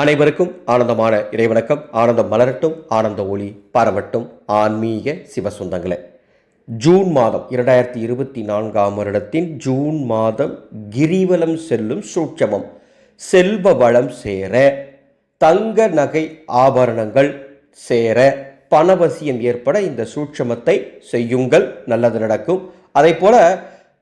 அனைவருக்கும் ஆனந்தமான இறைவணக்கம். ஆனந்தம் மலரட்டும் ஆனந்த ஒளி பரவட்டும். ஆன்மீக சிவசுந்தங்களை. ஜூன் மாதம் இரண்டாயிரத்தி இருபத்தி நான்காம் வருடத்தின் ஜூன் மாதம் கிரிவலம் செல்லும் சூட்சமம். செல்வ வளம் சேர தங்க நகை ஆபரணங்கள் சேர பணவசியம் ஏற்பட இந்த சூட்சமத்தை செய்யுங்கள். நல்லது நடக்கும். அதே போல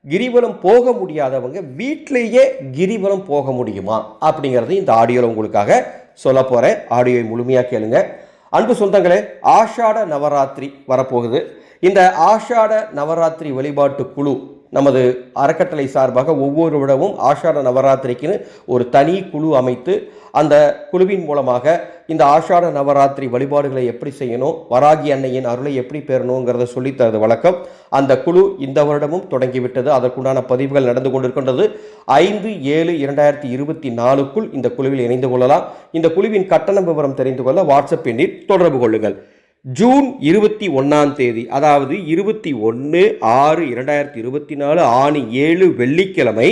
கிரிவலம் போக முடியாதவங்க வீட்டிலேயே கிரிவலம் போக முடியுமா? அப்படிங்கிறது இந்த ஆடியோவில் உங்களுக்காக சொல்ல போகிறேன் ஆடியோவை முழுமையாக கேளுங்க. அன்பு சொந்தங்களே ஆஷாட நவராத்திரி வரப்போகுது. இந்த ஆஷாட நவராத்திரி வழிபாட்டு குழு நமது அறக்கட்டளை சார்பாக ஒவ்வொரு விடவும் ஆஷாட நவராத்திரிக்குன்னு ஒரு தனி குழு அமைத்து அந்த குழுவின் மூலமாக இந்த ஆஷாட நவராத்திரி வழிபாடுகளை எப்படி செய்யணும் வராகி அன்னையின் அருளை எப்படி பெறணுங்கிறத சொல்லித்தரது வழக்கம். அந்த குழு இந்த வருடமும் தொடங்கிவிட்டது. அதற்குண்டான பதிவுகள் நடந்து கொண்டிருக்கின்றது. ஐந்து ஏழு இரண்டாயிரத்தி இருபத்தி நாலுக்குள் இந்த குழுவில் இணைந்து கொள்ளலாம். இந்த குழுவின் கட்டண விவரம் தெரிந்து கொள்ள வாட்ஸ்அப் எண்ணில் தொடர்பு கொள்ளுங்கள். ஜூன் இருபத்தி ஒன்றாம் தேதி அதாவது இருபத்தி ஒன்று ஆறு இரண்டாயிரத்தி இருபத்தி நாலு ஆணி ஏழு வெள்ளிக்கிழமை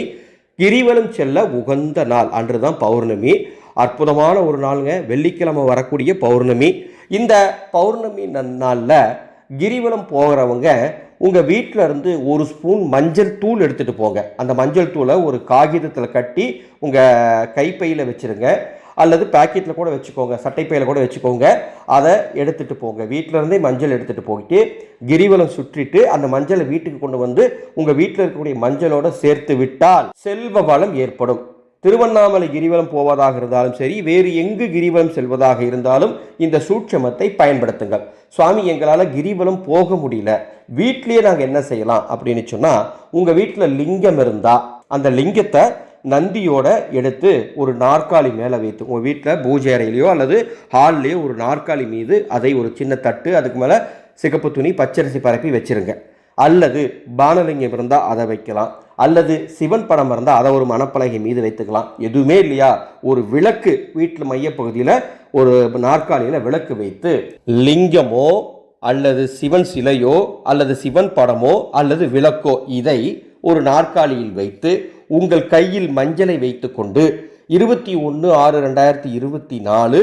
கிரிவலம் செல்ல உகந்த நாள். அன்று தான் பௌர்ணமி. அற்புதமான ஒரு நாளுங்க. வெள்ளிக்கிழமை வரக்கூடிய பௌர்ணமி. இந்த பௌர்ணமி நாளில் கிரிவலம் போகிறவங்க உங்கள் வீட்டில் இருந்து ஒரு ஸ்பூன் மஞ்சள் தூள் எடுத்துகிட்டு போங்க. அந்த மஞ்சள் தூளை ஒரு காகிதத்தில் கட்டி உங்கள் கைப்பையில் வச்சுருங்க. அல்லது பாக்கெட்டில் கூட வச்சுக்கோங்க சட்டைப்பையில் கூட வச்சுக்கோங்க. அதை எடுத்துகிட்டு போங்க. வீட்டில் இருந்தே மஞ்சள் எடுத்துகிட்டு போயிட்டு கிரிவலம் சுற்றிட்டு அந்த மஞ்சளை வீட்டுக்கு கொண்டு வந்து உங்கள் வீட்டில் இருக்கக்கூடிய மஞ்சளோட சேர்த்து விட்டால் செல்வ வளம் ஏற்படும். திருவண்ணாமலை கிரிவலம் போவதாக இருந்தாலும் சரி வேறு எங்கு கிரிவலம் செல்வதாக இருந்தாலும் இந்த சூட்சமத்தை பயன்படுத்துங்கள். சுவாமி எங்களால் கிரிவலம் போக முடியல. வீட்லேயே நாங்கள் என்ன செய்யலாம் அப்படின்னு சொன்னால் உங்கள் வீட்டில் லிங்கம் இருந்தால் அந்த லிங்கத்தை நந்தியோட எடுத்து ஒரு நாற்காலி மேலே வைத்து உங்கள் வீட்டில் பூஜை அறையிலையோ அல்லது ஹால்லையோ ஒரு நாற்காலி மீது அதை ஒரு சின்ன தட்டு அதுக்கு மேலே சிகப்பு துணி பச்சரிசி பரப்பி வச்சிருங்க. அல்லது பானலிங்கம் இருந்தால் அதை வைக்கலாம். அல்லது சிவன் படம் இருந்தால் அதை ஒரு மணப்பலகை மீது வைத்துக்கலாம். எதுவுமே இல்லையா? ஒரு விளக்கு வீட்டில் மையப்பகுதியில் ஒரு நாற்காலியில் விளக்கு வைத்து லிங்கமோ அல்லது சிவன் சிலையோ அல்லது சிவன் படமோ அல்லது விளக்கோ இதை ஒரு நாற்காலியில் வைத்து உங்கள் கையில் மஞ்சளை வைத்துக்கொண்டு இருபத்தி ஒன்று ஆறு ரெண்டாயிரத்தி இருபத்தி நாலு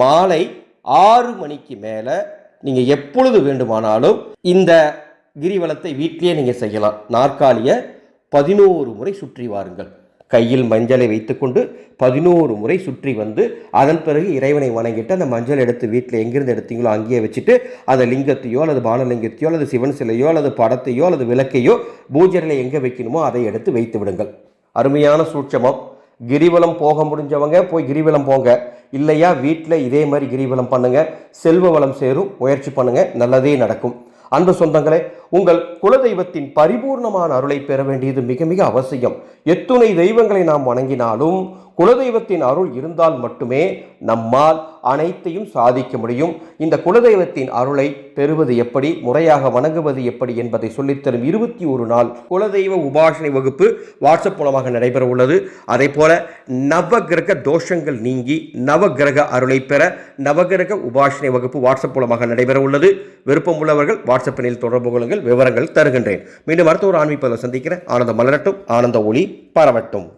மாலை ஆறு மணிக்கு மேலே நீங்கள் எப்பொழுது வேண்டுமானாலும் இந்த கிரிவலத்தை வீட்டிலேயே நீங்கள் செய்யலாம். நாற்காலியை பதினோரு முறை சுற்றி வாருங்கள். கையில் மஞ்சளை வைத்துக்கொண்டு பதினோரு முறை சுற்றி வந்து அதன் பிறகு இறைவனை வணங்கிட்டு அந்த மஞ்சள் எடுத்து வீட்டில் எங்கிருந்து எடுத்தீங்களோ அங்கேயே வச்சுட்டு அந்த லிங்கத்தையோ அல்லது பானலிங்கத்தையோ அல்லது சிவன் சிலையோ அல்லது படத்தையோ அல்லது விளக்கையோ பூஜையில் எங்கே வைக்கணுமோ அதை எடுத்து வைத்து விடுங்கள். அருமையான சூட்சமம். கிரிவலம் போக முடிஞ்சவங்க போய் கிரிவலம் போங்க. இல்லையா வீட்டில் இதே மாதிரி கிரிவலம் பண்ணுங்கள் செல்வ வளம் சேரும். முயற்சி பண்ணுங்கள் நல்லதே நடக்கும். அன்பு சொந்தங்களே உங்கள் குலதெய்வத்தின் பரிபூர்ணமான அருளை பெற வேண்டியது மிக மிக அவசியம். எத்துணை தெய்வங்களை நாம் வணங்கினாலும் குலதெய்வத்தின் அருள் இருந்தால் மட்டுமே நம்மால் அனைத்தையும் சாதிக்க முடியும். இந்த குலதெய்வத்தின் அருளை பெறுவது எப்படி முறையாக வணங்குவது எப்படி என்பதை சொல்லித்தரும் இருபத்தி ஒரு நாள் குலதெய்வ உபாசனை வகுப்பு வாட்ஸ்அப் மூலமாக நடைபெற உள்ளது. அதே போல நவகிரக தோஷங்கள் நீங்கி நவகிரக அருளை பெற நவகிரக உபாசனை வகுப்பு வாட்ஸ்அப் மூலமாக நடைபெற உள்ளது. விருப்பம் உள்ளவர்கள் வாட்ஸ்அப் தொடர்பு கொள்ளுங்கள் விவரங்கள் தருகின்றேன். மீண்டும் அடுத்த ஒரு ஆன்மீக சந்திக்கிறேன். ஆனந்த மலரட்டும் ஆனந்த ஒளி பரவட்டும்.